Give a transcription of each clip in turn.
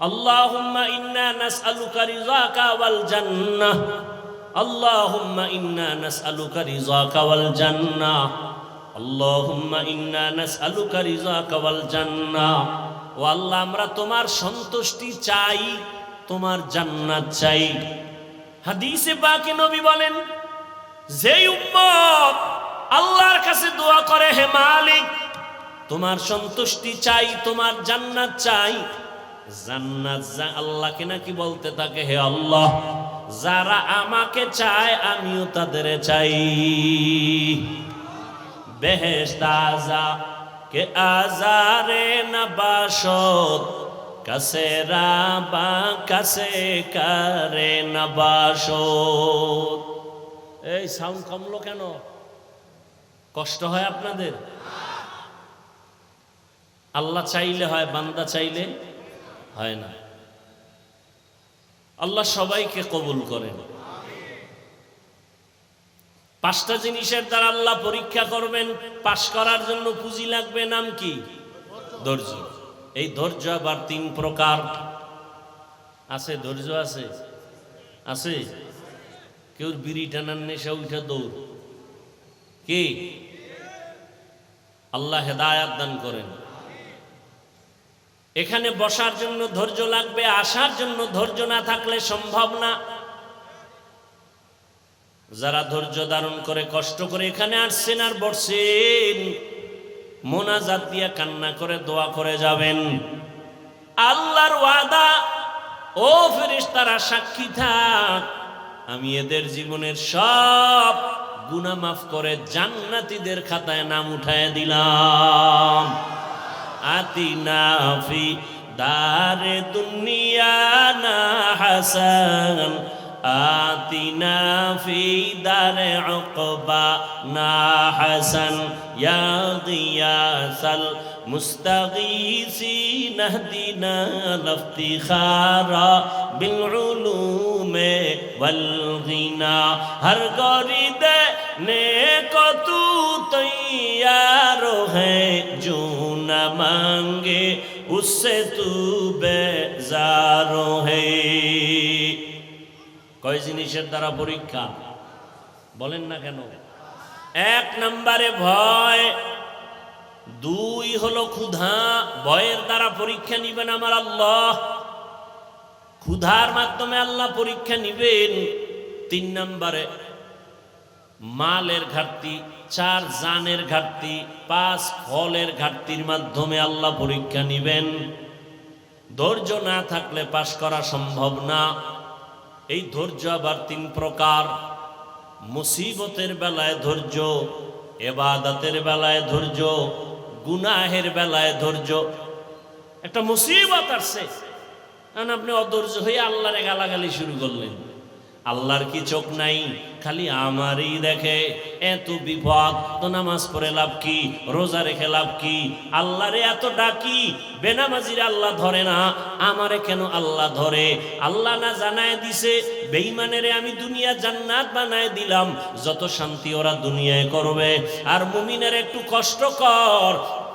اللهم إنا نسألك رضاك والجنة اللهم إنا نسألك رضاك والجنة اللهم إنا نسألك رضاك والجنة ও আল্লাহ আমরা তোমার সন্তুষ্টি চাই তোমার জান্নাত চাই হাদিসে পাকে নবী বলেন যেই উম্মত আল্লাহর কাছে দোয়া করে হে মালিক তোমার সন্তুষ্টি চাই তোমার জান্নাত চাই জান্নাত যা আল্লাহকে নাকি বলতে থাকে, হে আল্লাহ, যারা আমাকে চায় আমিও তাদের চাই। বেহেশত আজা কে আজারে নবাসত কাছে রাবা, কাছে করে নবাসত এই সাউন্ড কমলো কেন? কষ্ট হয় আপনাদের? আল্লাহ চাইলে হয়, বান্দা চাইলে। হয় না। আল্লাহ সবাইকে কবুল করেন। পাঁচটা জিনিসের দ্বারা আল্লাহ পরীক্ষা করবেন, পাশ করার জন্য পুঁজি লাগবে, নাম কি? ধৈর্য। এই ধৈর্য আবার তিন প্রকার। আছে, ধৈর্য আছে? আছে? কেউ বিড়ি টানার নেশা উঠে দৌড়। কি? আল্লাহ হেদায়াত দান করেন। এখানে বসার জন্য ধৈর্য লাগবে, আসার জন্য ধৈর্য না থাকলে সম্ভব না। যারা ধৈর্য ধারণ করে, কষ্ট করে এখানে আসছেন আর বসছেন, মোনাজাত দিয়ে কান্না করে দোয়া করে যাবেন। আল্লাহর ওয়াদা, ও ফেরেশ তারা সাক্ষী থাক, আমি এদের জীবনের সব গুনাহ মাফ করে জান্নাতীদের খাতায় নাম উঠায় দিলাম। আতিনা ফি দারে দুনিয়া না হাসান আতিনা ফি দারে উকবা না হাসান ইয়া مستغيثي اهدنا لفتخار بالعلوم والغنى هر گوری دے نیک تو تیار ہے جو نہ مانگے اس سے تو بیزار ہے কয় জিনিসের দ্বারা পরীক্ষা বলেন না কেন এক নম্বরে ভয় দুই হলো ক্ষুধা, ভয়ের দ্বারা পরীক্ষা নিবেন আমার আল্লাহ। ক্ষুধার মাধ্যমে আল্লাহ পরীক্ষা নিবেন। তিন নম্বরে, মালের ঘাটতি, চার জানের ঘাটতি, পাঁচ ফলের ঘাটতির মাধ্যমে আল্লাহ পরীক্ষা নিবেন। ধৈর্য না থাকলে পাশ করা সম্ভব না। এই ধৈর্য আবার তিন প্রকার। মুসিবতের বেলায় ধৈর্য, এবাদাতের বেলায় ধৈর্য গুনাহের বেলায় ধৈর্য। একটা মুসিবত আসছে। আপনি অধৈর্য হয়ে আল্লাহরে গালাগালি শুরু করলেন। আল্লাহর কি চোখ নাই? খালি আমারই দেখে। এত বিপদ, তো নামাজ পড়ে লাভ কি? রোজা রেখে লাভ কি? আল্লাহরে এত ডাকি, বেনামাজির আল্লাহ ধরে না। আমারে কেন আল্লাহ ধরে? আল্লাহ না জানায় দিছে বেইমানেরে আমি দুনিয়া জান্নাত বানায় দিলাম। যত শান্তি ওরা দুনিয়ায় করবে। আর মুমিনের একটু কষ্ট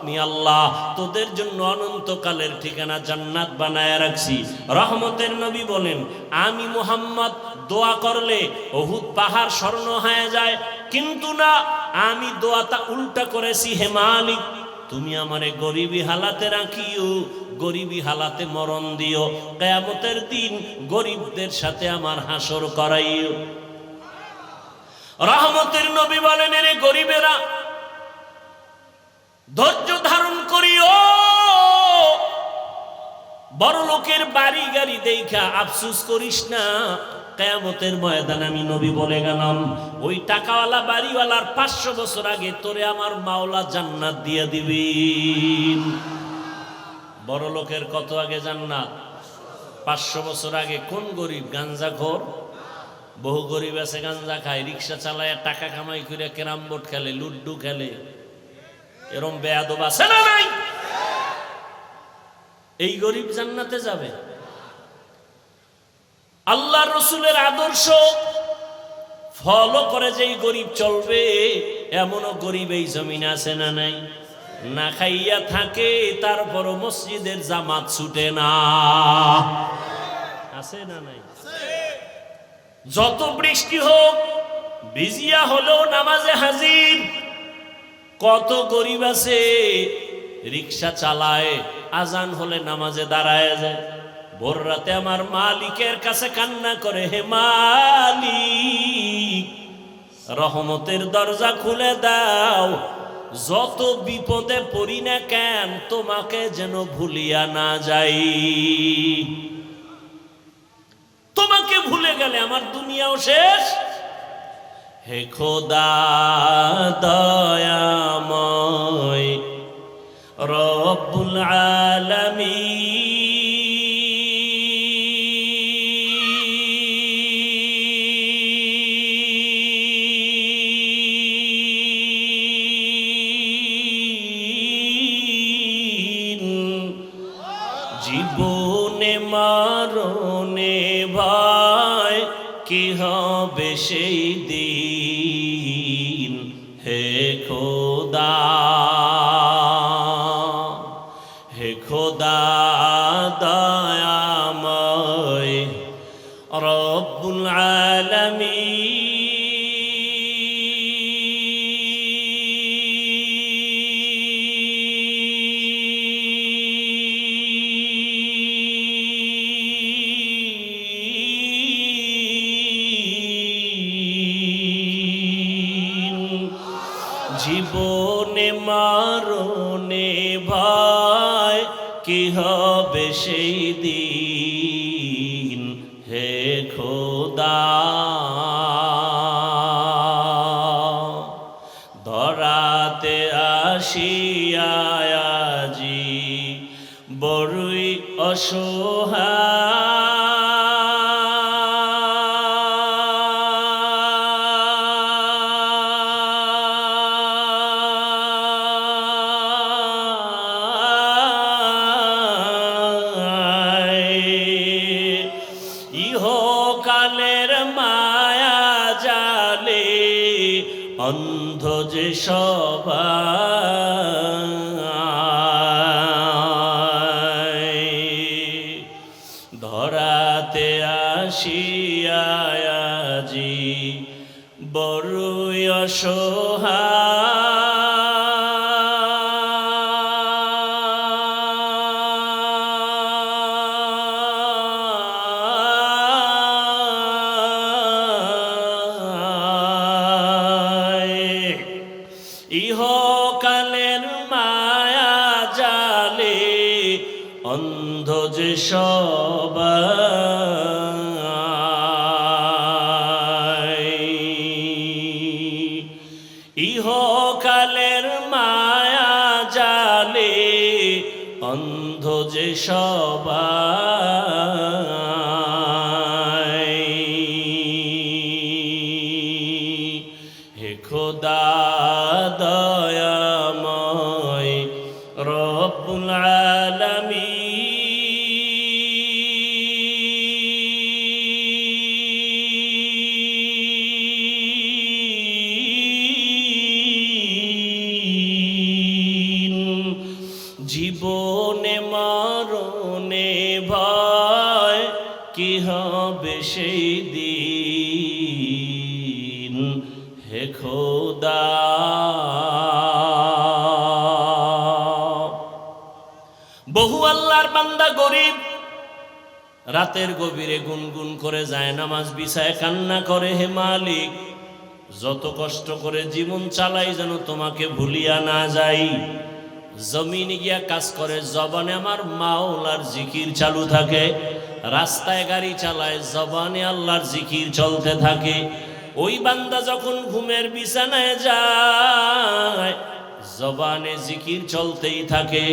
আমি আল্লাহ, তোদের জন্য অনন্তকালের ঠিকানা জান্নাত বানায় রাখছি। রহমতের নবী বলেন, আমি মুহাম্মদ, দোয়া করলে অহুদ পাহাড় স্বর্ণ হয়ে যায়। কিন্তু না, আমি দোয়াটা উল্টা করেছি, হে মালিক, তুমি আমারে গরিবী হালাতে রাখিও, গরিবী হালাতে মরণ দিও। কেয়ামতের দিন গরিবদের সাথে আমার হাসর করাইও। রহমতের নবী বলেন, এরে গরিবেরা ধৈর্য ধারণ করিও। বড় লোকের বাড়ি গাড়ি দেখা আফসুস করিস না। কেয়ামতের ময়দান আমি নবী বলে গেলাম, ওই টাকাওয়ালা বাড়িওয়ালার পাঁচশো বছর আগে তোরে আমার মাওলা জান্নাত দিয়ে দিবি। বড় লোকের কত আগে জান্নাত? পাঁচশো বছর আগে কোন গরিব? গাঞ্জা খোর? বহু গরিব আছে, গাঞ্জা খায়, রিক্সা চালায়, টাকা কামাই করে ক্যারাম বোর্ড খেলে, লুড্ডু খেলে। এরম বেয়াদব আছে না নাই? এই গরিব জান্নাতে যাবে। আল্লাহ রসুলের আদর্শ ফলো করে যেই গরিব চলবে, এমনও গরিব এই জমিন আছে না নাই? না খাইয়া থাকে, তারপরও মসজিদের জামাত ছুটে না। আছে না নাই? যত বৃষ্টি হোক, ভিজিয়া হলেও নামাজে হাজির। কত গরিব আছে? রিক্সা চালায়, আজান হলে নামাজে দাঁড়ায় যায়। ভোর রাতে আমার মালিকের কাছে কান্না করে, হে মালিক, রহমতের দরজা খুলে দাও। যত বিপদে পড়ি না কেন, তোমাকে যেন ভুলিয়া না যাই। তোমাকে ভুলে গেলে আমার দুনিয়াও শেষ হে খোদা দয়াময় রব্বুল আলামিন। জীবনে মারণে ভাই কি হবে সেই দিন? কি হবে সেই দিন? হে খোদা। ধরাতে আসিয়াজি বড়ই অসহায় আসিয়াজি বড়ই অসহায়। খোদা দয়াময় আল্লাহর বান্দা গরিব। রাতের গভীরে গুনগুন করে যায়, নামাজ বিছায় কান্না করে, হে মালিক, যত কষ্ট করে জীবন চালাই যেন তোমাকে ভুলিয়া না যাই। জমিনে গিয়া কাজ করে, জবানে আমার মাওলার জিকির চালু থাকে। রাস্তায় গাড়ি চালায়, জবানে আল্লাহর জিকির চলতে থাকে। ওই বান্দা যখন ঘুমের বিছানায় যায় জবানে জিকির চলতেই থাকে।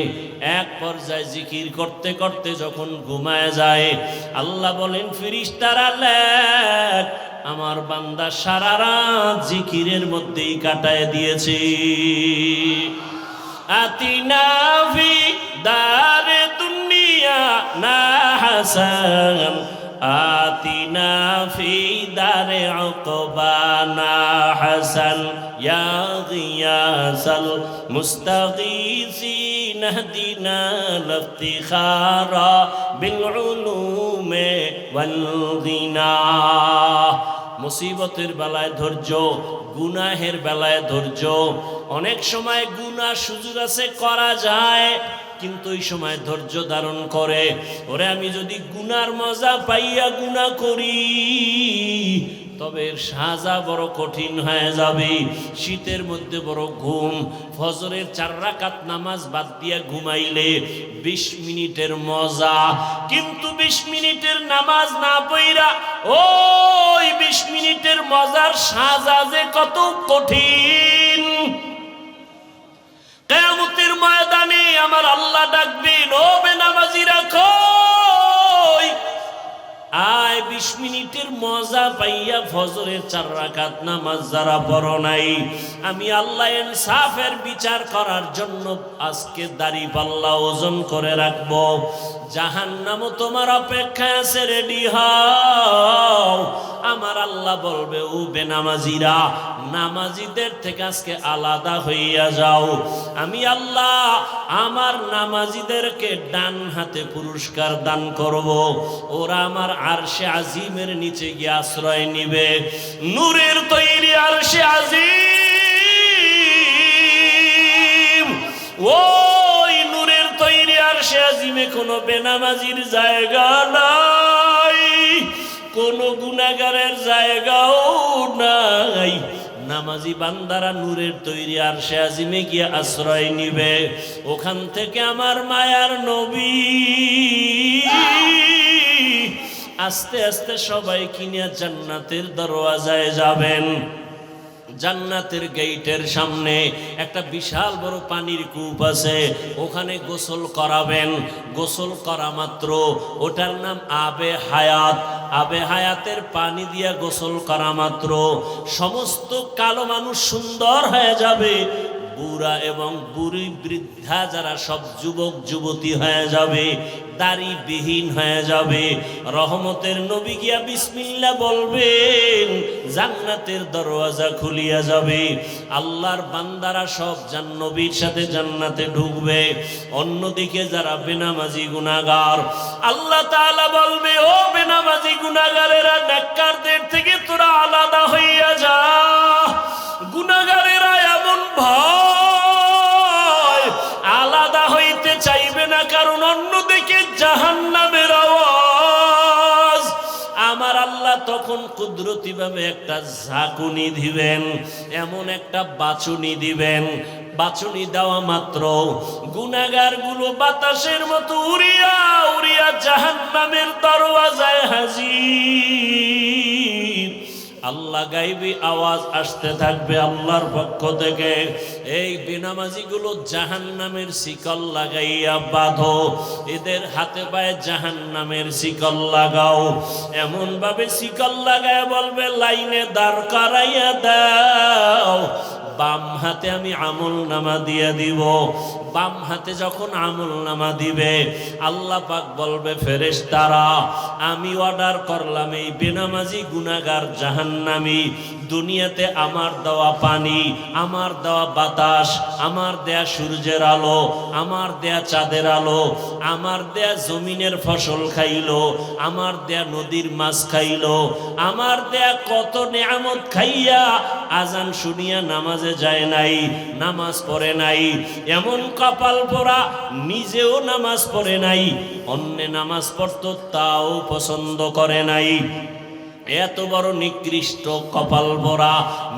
এক পর্যায়ে জিকির করতে করতে যখন ঘুমায় যায়, আল্লাহ বলেন ফিরিস্তারা লেখ আমার বান্দা সারা রাত জিকিরের মধ্যেই কাটায় দিয়েছে। আতিনা ফি দারে দুনিয়া না হাসান আতিনা ফি দারে উকবা না হাসান يا غياث المستغيثين اهدنا الافتخار بالعلوم والغنى মুসিবতের বেলায় ধৈর্য গুনাহের বেলায় ধৈর্য অনেক সময় গুনাহ সুযোগ আছে করা যায় কিন্তু ওই সময় ধৈর্য ধারণ করে। ওরে, আমি যদি গুনার মজা পাইয়া গুনাহ করি, তবে সাজা বড় কঠিন হয়ে যাবে। শীতের মধ্যে বড় ঘুম, ফজরের চার রাকাত নামাজ বাদ দিয়া ঘুমাইলে বিশ মিনিটের মজা। কিন্তু বিশ মিনিটের নামাজ না পইরা ওই বিশ মিনিটের মজার সাজা যে কত কঠিন। কেয়ামতের ময়দানে আমার আল্লাহ ডাকবেন ও বেনামাজিরা কই আয় বিশ মিনিটের মজা পাইয়া ফজরের চার রাকাত নামাজ যারা পড়ো নাই, আমি আল্লাহ ইনসাফের বিচার করার জন্য আজকে দাড়ি পাল্লা ওজন করে রাখব। জাহান্নামও তোমার অপেক্ষায় আছে, রেডি হও। আমার আল্লাহ বলবে, ও বেনামাজিরা, নামাজিদের থেকে আজকে আলাদা হইয়া যাও। আমি আল্লাহ আমার নামাজিদেরকে ডান হাতে পুরস্কার দান করব। ওরা আমার আরশে আজিমের নিচে গিয়ে আশ্রয় নিবে। নূরের তৈরি আরশে আজিম। ওই নূরের তৈরি আরশে আজিমে কোনো বেনামাজির জায়গা নাই। কোন গুণাগারের জায়গাও নাই। নামাজি বান্দারা নূরের তৈরি আর সে আজিমে গিয়ে আশ্রয় নিবে। ওখান থেকে আমার মায়ার নবী। আস্তে আস্তে সবাই কিনিয়া জান্নাতের দরওয়াজায় যাবেন। জান্নাতের গেইটের সামনে একটা বিশাল বড় পানির কূপ আছে, ওখানে গোসল করাবেন। গোসল করা মাত্র। ওটার নাম আবে হায়াত। আবে হায়াতের পানি দিয়া গোসল করা মাত্র। সমস্ত কালো মানুষ সুন্দর হয়ে যাবে। বুড়া এবং বুড়ি বৃদ্ধা যারা সব যুবক, যুবতী হয়ে যাবে। দাড়ি বিহীন হয়ে যাবে। রহমতের নবী গিয়া বিসমিল্লা বলবেন, জান্নাতের দরওয়াজা খুলিয়া যাবে। আল্লাহর বান্দারা সব জান্নবীর সাথে জান্নাতে ঢুকবে। অন্যদিকে যারা বেনামাজি গুনাগার আল্লাহ তাআলা বলবে, ও বেনামাজি গুনাগারেরা নেককারদের অন্যদিকে জাহান নামের আওয়াজ। আমার আল্লাহ তখন কুদরতি ভাবে একটা ঝাঁকুনি দিবেন, এমন একটা বাচুনি দিবেন। বাচুনি দেওয়া মাত্র গুনাগারগুলো বাতাসের মতো উড়িয়া উড়িয়া জাহান নামের দরওয়াজায় হাজির। আল্লাহ গাইবি আওয়াজ আসতে থাকবে আল্লাহর পক্ষ থেকে। এই বেনামাজি গুলো জাহান নামের শিকল লাগাইয়া বাঁধো। এদের হাতে পায়ে জাহান নামের শিকল লাগাও। এমন ভাবে শিকল লাগায় বলবে, লাইনে দাঁড় করাইয়া দাও। বাম হাতে আমি আমল নামা দিয়ে দিব। বাম হাতে যখন আমল নামা দিবে, আল্লাহ পাক বলবে ফেরেশ তারা আমি অর্ডার করলাম এই বেনামাজি গুনাগার জাহান্নামি। দুনিয়াতে আমার দেওয়া পানি, আমার দেওয়া বাতাস, আমার দেয়া সূর্যের আলো, আমার দেয়া চাঁদের আলো, আমার দেয়া জমিনের ফসল খাইলো, আমার দেয়া নদীর মাছ খাইলো, আমার দেয়া কত নেয়ামত খাইয়া আজান শুনিয়া নামাজে যায় নাই, নামাজ পড়ে নাই, এমন কপাল পরা নিজেও নামাজ পড়ে নাই, অন্য নামাজ পড়তো তাও পছন্দ করে নাই। এত বড় নিকৃষ্ট কপাল ভরা,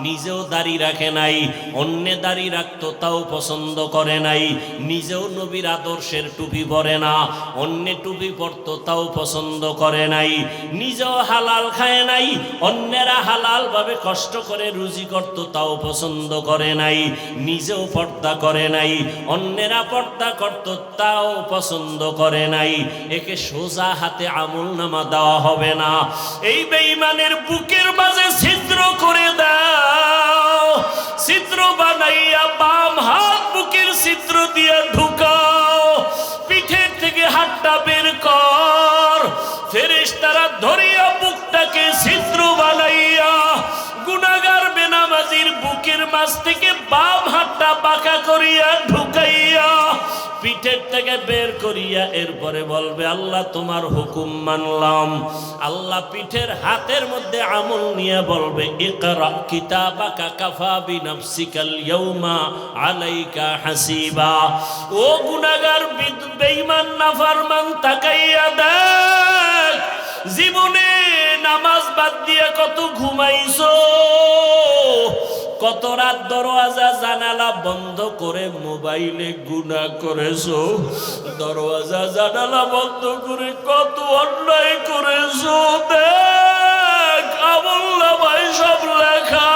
নিজেও দাড়ি রাখে নাই, অন্যে দাড়ি রাখতো তাও পছন্দ করে নাই, নিজেও নবীর আদর্শের টুপি পরে না, অন্যে টুপি পরতো তাও পছন্দ করে নাই, নিজেও হালাল খায় নাই, অন্যেরা হালাল ভাবে কষ্ট করে রুজি করতো তাও পছন্দ করে নাই, নিজেও পর্দা করে নাই, অন্যেরা পর্দা করতো তাও পছন্দ করে নাই, একে সোজা হাতে আমল নামা দেওয়া হবে না। এই বেঈমানের বুকের মাঝে ছিদ্র করে দাও। ছিদ্র বানাইয়া বাম হাত বুকের ছিদ্র দিয়ে ঢুকাও। পিঠের থেকে হাতটা বের কর। ফেরেশ তারা ধরিয়া বুকটাকে ছিদ্র বানাইয়া গুনাগার বেনামাজির বুকের নামাজ থেকে বাম হাতটা পাকা করিয়া ঢুকাইয়া পিঠের থেকে বের করিয়া এরপরে বলবে, আল্লাহ তোমার হুকুম মানলাম। আল্লাহ পিঠের হাতের মধ্যে আমল নিয়ে বলবে, ইকরা কিতাবাকা কাফা বিনাফসিকাল ইয়াউমা আলাইকা হাসিবা। ও গুনাহগার বেঈমান, নাফরমান, তাকাইয়া দেখ, জীবনে নামাজ বাদ দিয়ে কত ঘুমাইছো। কত রাত দরওয়াজা জানালা বন্ধ করে মোবাইলে গুণা করেছো দরওয়াজা জানালা বন্ধ করে কত অন্যায় করেছো দেখ আমল্লা ভাই সব লেখা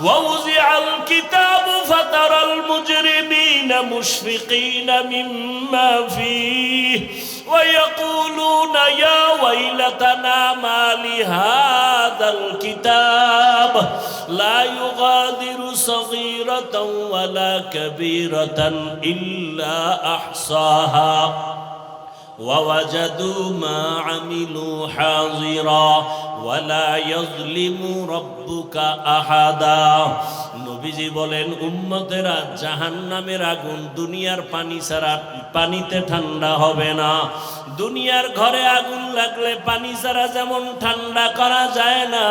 ووزع الكتاب فترى المجرمين مشفقين مما فيه ويقولون يا ويلتنا ما لهذا الكتاب لا يغادر صغيرة ولا كبيرة إلا أحصاها ووجدوا ما عملوا حاضرا ولا يظلم ربك أحدا নবীজি বলেন, উম্মতেরা জাহান্নামের আগুন দুনিয়ার পানি ছাড়া পানিতে ঠান্ডা হবে না। দুনিয়ার ঘরে আগুন লাগলে পানি ছাড়া যেমন ঠান্ডা করা যায় না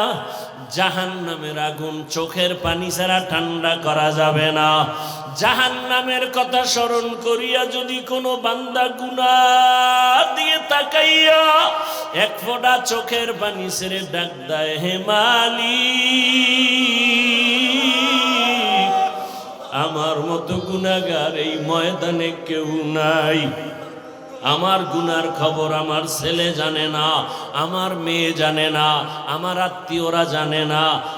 জাহান নামের আগুন চোখের পানি ছাড়া ঠান্ডা করা যাবে না। জাহান নামের কথা স্মরণ করিয়া যদি কোনো বান্দা গুনা দিয়ে তাকাইয়া এক ফোঁটা চোখের পানি ছেড়ে ডাক দেয়, হে মালিক! আমার মতো গুনাগার এই ময়দানে কেউ নাই। আমার গুনার খবর আমার ছেলে জানে না, আমার মেয়ে জানে না, আমার আত্মীয়রা জানে না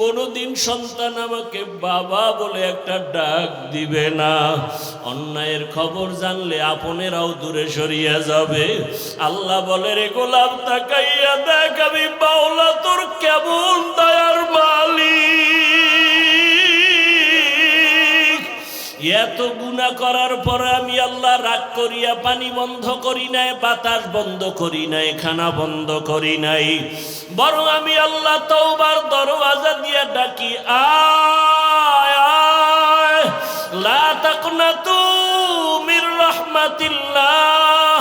কোনোদিন সন্তান আমাকে বাবা বলে একটা ডাক দিবে না। অন্যায়ের খবর জানলে আপনেরাও দূরে সরিয়া যাবে। আল্লাহ বলে, রে গোলাপ তাকাইয়া দেখ আমি বাউলা তোর কেমন দয়ার মালিক? এত গুণা করার পরে আমি আল্লাহ রাগ করিয়া পানি বন্ধ করি নাই, বাতাস বন্ধ করি নাই, খানা বন্ধ করি নাই। বরং আমি আল্লাহ তওবার দরওয়াজা দিয়া ডাকি, আয় আয়, লা তাকনাতু মির রাহমাতিল্লাহ।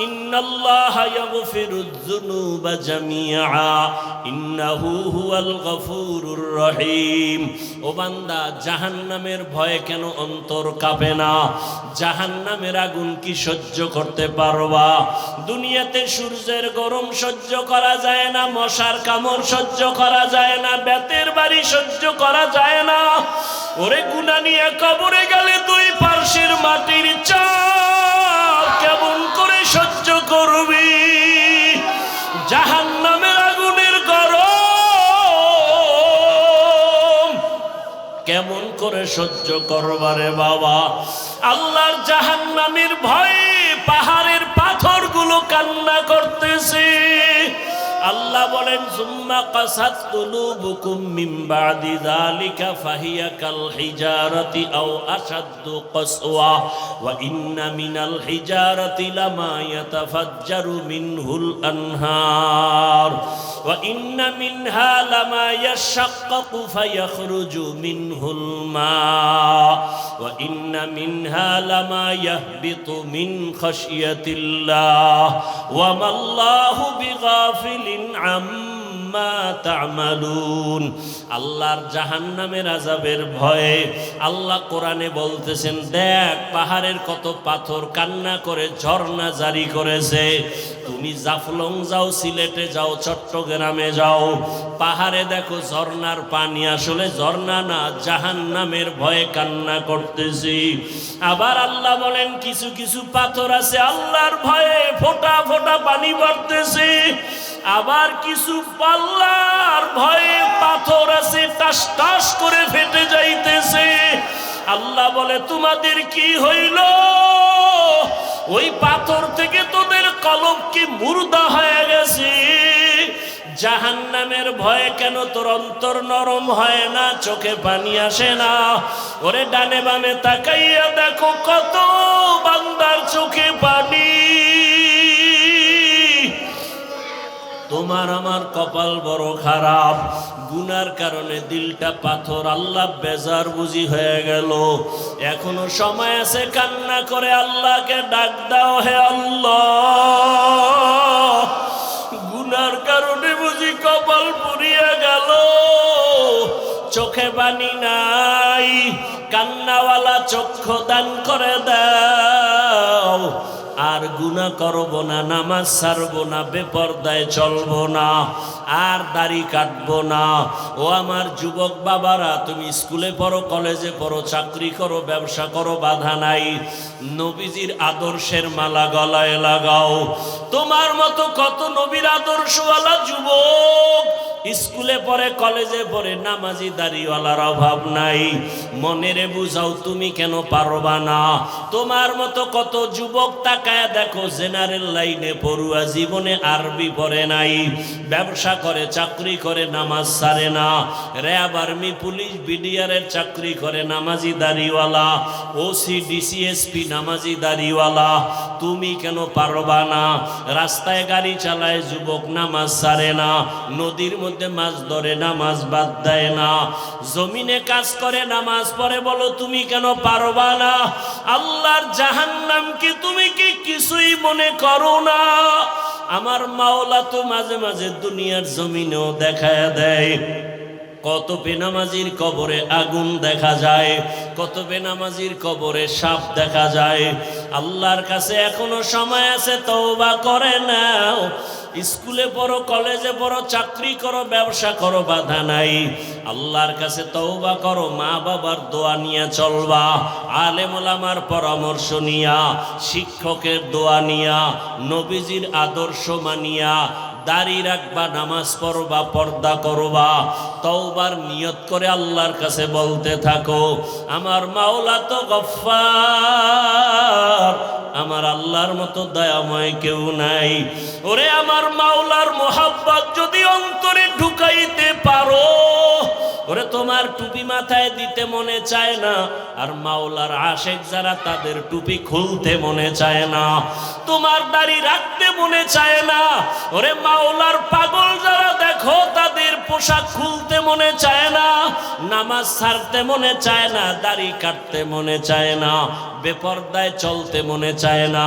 إن الله يغفر الذنوب جميعا إنه هو الغفور الرحيم ও বান্দা জাহান্নামের ভয়ে কেন অন্তর কাঁপে না জাহান্নামের আগুন কি সহ্য করতে পারবা দুনিয়াতে সূর্যের গরম সহ্য করা যায় না মশার কামড় সহ্য করা যায় না বেতের বাড়ি সহ্য করা যায় না ওরে গুনা নিয়ে কবরে গেলে দুই পার্শ্বের মাটির চাপ কেমন করে সহ্য করবি। জাহান নামের আগুনের গরম। কেমন করে সহ্য করবারে বাবা? আল্লাহর জাহান নামের ভয়ে পাহাড়ের বলেন সুম্মা কাসাত কুলুবুকুম মিন বাদি যালিকা ফাহিয়া কাল হিজারাতি আও আশাদ্দু কসওয়া ওয়া ইন্না মিনাল হিজারাতি লামা ইয়াতাফাজ্জারু মিনহুল আনহার ওয়া ইন্না মিনহা লামা ইয়াশাক্কাকু ফায়াখরুজু মিনহুল মা ওয়া ইন্না মিনহা লামা ইয়াহবিতু মিন খাশিয়াতিল্লাহ ওয়া মাল্লাহু বিগাফিলিন তা'মালুন। আল্লাহর জাহান্নামের আজাবের ভয়ে আল্লাহ কোরআনে বলতেছেন, দেখ পাহাড়ের কত পাথর কান্না করে ঝর্ণা জারি করেছে। তুমি জাফলং যাও, সিলেটে যাও, চট্টগ্রামে যাও। পাহাড়ে দেখো ঝর্ণার পানি, আসলে ঝর্ণা না, জাহান্নামের ভয়ে কান্না করতেছি। আবার আল্লাহ বলেন, কিছু কিছু পাথর আছে আল্লাহর ভয়ে ফোটা ফোটা পানি পড়তেছে আবার কিছু পাল্লার ভয়ে পাথর আছে, টাস টাস করে ফেটে যাইতেছে। আল্লাহ বলে, তোমাদের কি হইল? ওই পাথর থেকে তোদের কলব কি মুর্দা হয়ে গেছে? জাহান নামের ভয়ে কেন তোর অন্তর নরম হয় না? চোখে পানি আসে না? ওরে ডানে বামে তাকাইয়া দেখো কত আমার কপাল বড় খারাপ। গুনার কারণে দিলটা পাথর, আল্লাহ বেজার বুঝি হয়ে গেল। এখনও সময় আছে কান্না করে আল্লাহকে ডাক দাও হে আল্লাহ। গুনার কারণে বুঝি কপাল পুড়িয়ে গেল। চোখে বানি নাই, কান্নাওয়ালা চক্ষু দান করে দাও। আর গুণা করব না, নামাজ ছাড়ব না, বেপর্দায় চলব না, আর দাড়ি কাটবো না। ও আমার যুবক বাবারা, তুমি স্কুলে পড়ো, কলেজে পড়ো, চাকরি করো, ব্যবসা করো, বাধা নাই। নবীজির আদর্শের মালা গলায় লাগাও। তোমার মতো কত নবীর আদর্শওয়ালা যুবক স্কুলে পড়ে, কলেজে পড়ে নামাজি দাড়িওয়ালার অভাব নাই। মনেরে বুঝাও তুমি কেন পারবা না? তোমার মতো কত যুবক তাকায় দেখো, জেনারেল লাইনে পড়ুয়া জীবনে আরবি পড়ে নাই। ব্যবসা করে, চাকরি করে, নামাজ সারে না। র্যাব আর্মি, পুলিশ বিডিআরের চাকরি করে, নামাজি দাড়িওয়ালা। ওসি ডিসিএসপি নামাজি দাড়িওয়ালা। তুমি কেন পারবা না? রাস্তায় গাড়ি চালায় যুবক নামাজ সারে না। নদীর মধ্যে মাছ ধরে নামাজ বাদ দেয় না। জমিনে কাজ করে, নামাজ পড়ে, বলো তুমি কেন পারবা না? আল্লাহর জাহান্নাম কি তুমি কি কিছুই মনে করো না? আমার মাওলা তো মাঝে মাঝে দুনিয়ার জমিনেও দেখা দেয়। কত বেনামাজির কবরে আগুন দেখা যায়, কত বেনামাজির কবরে সাপ দেখা যায়। আল্লাহর কাছে এখনও সময় আছে, তওবা করে নাও। স্কুলে পড়ো, কলেজে পড়ো, চাকরি করো, ব্যবসা করো, বাধা নাই। আল্লাহর কাছে তৌবা করো, মা বাবার দোয়া নিয়ে চলবা, আলেম ওলামার পরামর্শ নিয়া, শিক্ষকের দোয়া নিয়া, নবীজির আদর্শ মানিয়া দাড়ি রাখবা, নামাজ পড়বা, পর্দা করবা, তওবার নিয়ত করে আল্লাহর কাছে বলতে থাকো, আমার মাওলা তো গফফার, আমার আল্লাহর মতো দয়াময় কেউ নাই। ওরে আমার মাওলার মোহাব্বত যদি অন্তরে ঢুকাইতে পারো, ওরে তোমার টুপি মাথায় দিতে মনে চায় না, আর মাওলার আশেক যারা তাদের টুপি খুলতে মনে চায় না, তোমার দাড়ি রাখতে মনে চায় না, ওরে মাওলার পাগল যারা দেখো, তাদের পোশাক খুলতে মনে চায় না, নামাজ ছাড়তে মনে চায় না, দাড়ি কাটতে মনে চায় না, বেপর্দায় চলতে মনে চায় না।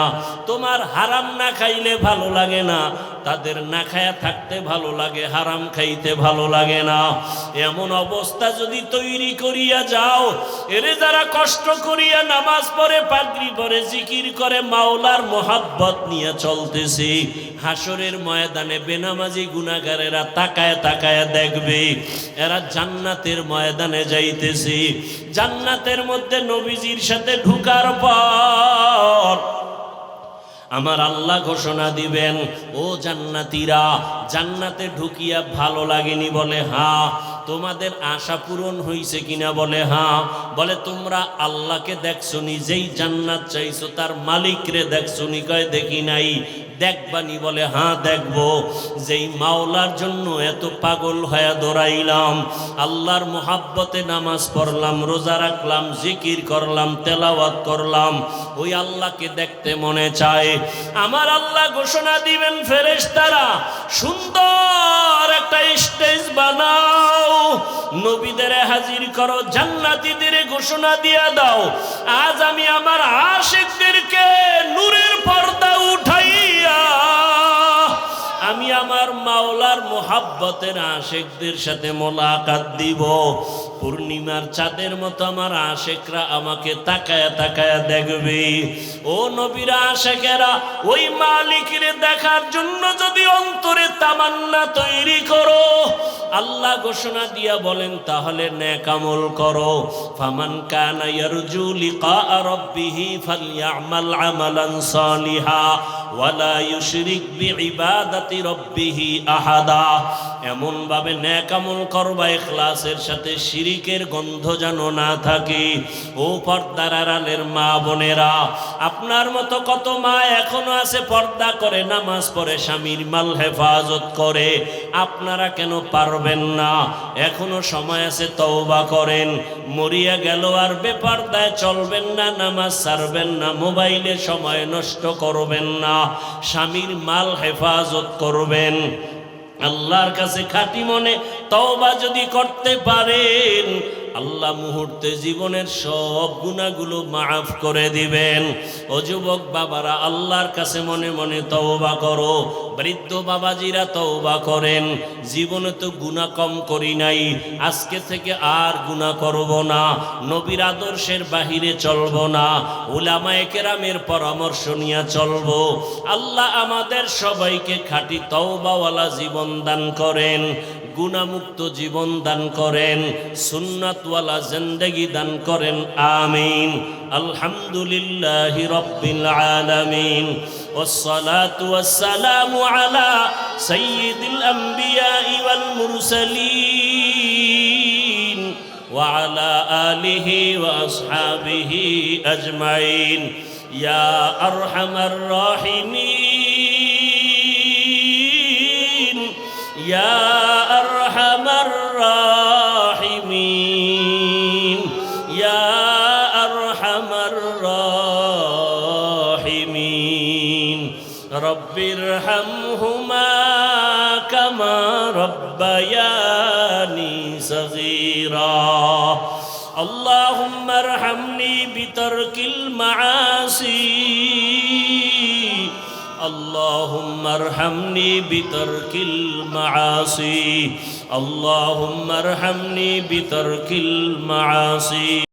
তোমার হারাম না খাইলে ভালো লাগে না তাদের না খায়া থাকতে ভালো লাগে, হারাম খাইতে ভালো লাগে না। এমন অবস্থা যদি তৈরি করিয়া যাও, এরে যারা কষ্ট করিয়া নামাজ পড়ে, পাগড়ি পরে, জিকির করে, মাওলার মোহাব্বত নিয়ে চলতেছি। হাসরের ময়দানে বেনামাজি গুনাগারেরা তাকায় তাকায় দেখবে, এরা জান্নাতের ময়দানে যাইতেছি। জান্নাতের মধ্যে নবীজির সাথে ঢুকার পর আমার আল্লাহ ঘোষণা দিবেন, ও জান্নাতিরা, জান্নাতে ঢুকিয়া ভালো লাগেনি বলে হ্যাঁ তোমাদের আশা পূরণ হইছে কিনা বলে হ্যাঁ বলে, তোমরা আল্লাহকে দেখছ নিজেই জান্নাত চাইছো, তার মালিকরে দেখছ নি, কয়, দেখি নাই দেখবানি বলে হ্যাঁ দেখব। যেই মাওলার জন্য এত পাগল হয়ে দৌড়াইলাম, আল্লাহর মোহাব্বতে নামাজ পড়লাম, রোজা রাখলাম, জিকির করলাম, তেলাওয়াত করলাম, ওই আল্লাহকে দেখতে মনে চায়। আমার আল্লাহ ঘোষণা দিবেন, ফেরেশতারা, সুন্দর একটা স্টেজ বানাও। নবীদের হাজির করো, জান্নাতীদের ঘোষণা দিয়া দাও। আজ আমি আমার আশেকদেরকে নূরের পর্দা উঠাইয়া আমার মাওলার মোহাব্বতের আশেকদের সাথে মোলাকাত দিব। পূর্ণিমার চাঁদের মতো আমার আশেকরা আমাকে তাকায়া তাকায়া দেখবে। ও নবীরা আশেকেরা, ওই মালিকের দেখার জন্য যদি অন্তরে তামান্না তৈরি করো আল্লাহ ঘোষণা দিয়া বলেন, তাহলে নেক আমল করো। ফামান কানা ইয়ারজু লিকা রাব্বিহি ফালইআমাল আমালান সালিহা ওয়ালা ইউশরিক বিইবাদাতি রাব্বিহি আহাদা। এমন ভাবে নেক আমল করবা, ইখলাসের সাথে শিরিকের গন্ধ যেন না থাকে। ও পর্দার আড়ালের মা বোনেরা, আপনার মতো কত মা এখনও আছে, পর্দা করে, নামাজ পড়ে, স্বামীর মাল হেফাজত করে। আপনারা কেন পারবেন না। এখনও সময় আছে, তওবা করেন। মরিয়া গেল আর বেপারদায় চলবেন না, নামাজ সারবেন না, মোবাইলে সময় নষ্ট করবেন না। স্বামীর মাল হেফাজত করবেন। আল্লাহর কাছে খাঁটি মনে তওবা যদি করতে পারেন আল্লাহ মুহূর্তে জীবনের সব গুণাগুলো মাফ করে দিবেন। ও যুবক বাবারা, আল্লাহর কাছে মনে মনে তওবা করো। বৃদ্ধ বাবাজিরা তওবা করেন। জীবনে তো গুণা কম করি নাই। আজকে থেকে আর গুণা করব না। নবীর আদর্শের বাহিরে চলব না। উলামায়ে কেরামের পরামর্শ নিয়ে চলব। আল্লাহ আমাদের সবাইকে খাঁটি তওবাওয়ালা জীবন দান করেন। গুণামুক্ত জীবন দান করেন সুন্নাতওয়ালা জিন্দেগি দান করেন আমিন আলহামদুলিল্লাহ রব্বিল আলামিন والصلاة والسلام على سيد الأنبياء والمرسلين وعلى آله وأصحابه أجمعين يا أرحم الراحمين يا أرحم الراحمين يا أرحم الراحمين رب ارحمهما كما ربياني صغيرا اللهم ارحمني بترك المعاصي اللهم ارحمني بترك المعاصي اللهم ارحمني بترك المعاصي